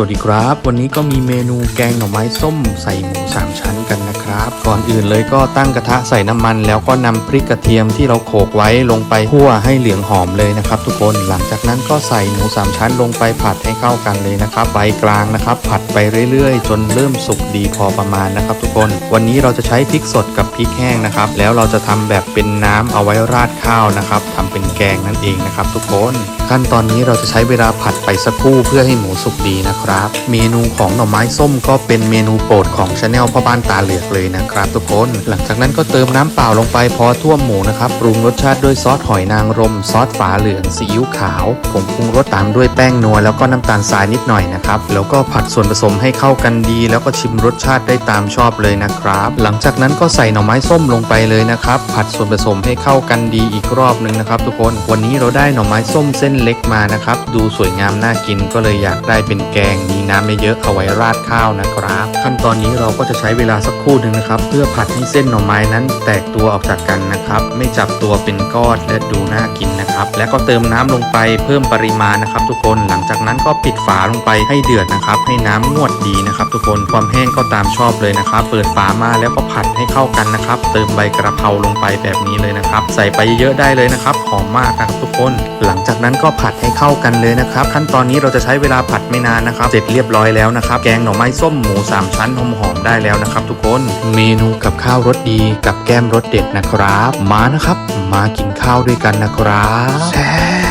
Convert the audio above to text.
วัสดีครับ วันนี้ก็มีเมนูแกงหน่อไม้ส้มใส่หมูสามชั้นกันนะครับ ก่อนอื่นเลยก็ตั้งกระทะใส่น้ำมัน แล้วก็นำพริกกระเทียมที่เราโขกไว้ลงไปคั่วให้เหลืองหอมเลยนะครับ ทุกคนหลังจากนั้นก็ใส่หมูสามชั้นลงไปผัดให้เข้ากันเลยนะครับไฟกลางนะครับ ผัดไปเรื่อยๆ จนเริ่มสุกดีพอประมาณนะครับ ทุกคน วันนี้เราจะใช้พริกสดกับพริกแห้งนะครับ แล้วเราจะทำแบบเป็นน้ำเอาไว้ราดข้าวนะครับทำเป็นแกงนั่นเองนะครับ ทุกคน ขั้นตอนนี้เราจะใช้เวลาผัดไปสักครู่เพื่อให้หมูสุกดีนะครับเมนูของหน่อไม้ส้มก็เป็นเมนูโปรดของชาแนลพ่อบ้านตาเหลือกเลยนะครับทุกคน หลังจากนั้นก็เติมน้ำเปล่าลงไปพอท่วมหมูนะครับปรุงรสชาติด้วยซอสหอยนางรม ซอสฝาเหลืองซีอิ๊วขาวผงปรุงรสตามด้วยแป้งนัวแล้วก็น้ำตาลทรายนิดหน่อยนะครับแล้วก็ผัดส่วนผสมให้เข้ากันดี แล้วก็ชิมรสชาติได้ตามชอบเลยนะครับ หลังจากนั้นก็ใส่หน่อไม้ส้มลงไปเลยนะครับผัดส่วนผสมให้เข้ากันดีอีกรอบหนึ่งนะครับ ทุกคนวันนี้เราได้หน่อไม้ส้มเส้นเล็กมานะครับดูสวยงามน่ากินก็เลยอยากได้เป็นแกงมีน้ำไม่เยอะเอาไว้ราดข้าวนะครับ ขั้นตอนนี้เราก็จะใช้เวลาสักครู่หนึ่งนะครับ เพื่อผัดให้เส้นหน่อไม้นั้นแตกตัวออกจากกันนะครับ ไม่จับตัวเป็นก้อนและดูน่ากินนะครับ แล้วก็เติมน้ำลงไปเพิ่มปริมาณนะครับ ทุกคนหลังจากนั้นก็ปิดฝาลงไปให้เดือดนะครับ ให้น้ำงวดดีนะครับ ทุกคนความแห้งก็ตามชอบเลยนะครับ เปิดฝามาแล้วก็ผัดให้เข้ากันนะครับ เติมใบกระเพราลงไปแบบนี้เลยนะครับ ใส่ไปเยอะๆได้เลยนะครับหอมมากนะครับทุกคน หลังจากนั้นก็ผัดให้เข้ากันเลยนะครับ ขั้นตอนนี้เราจะใช้เวลาผัดไม่นานนะครับเสร็จเรียบร้อยแล้วนะครับแกงหน่อไม้ส้มหมูสามชั้นหอมๆได้แล้วนะครับ ทุกคนเมนูกับข้าวรสดีกับแก้มรสเด็ดนะครับ มานะครับ มากินข้าวด้วยกันนะครับแซ่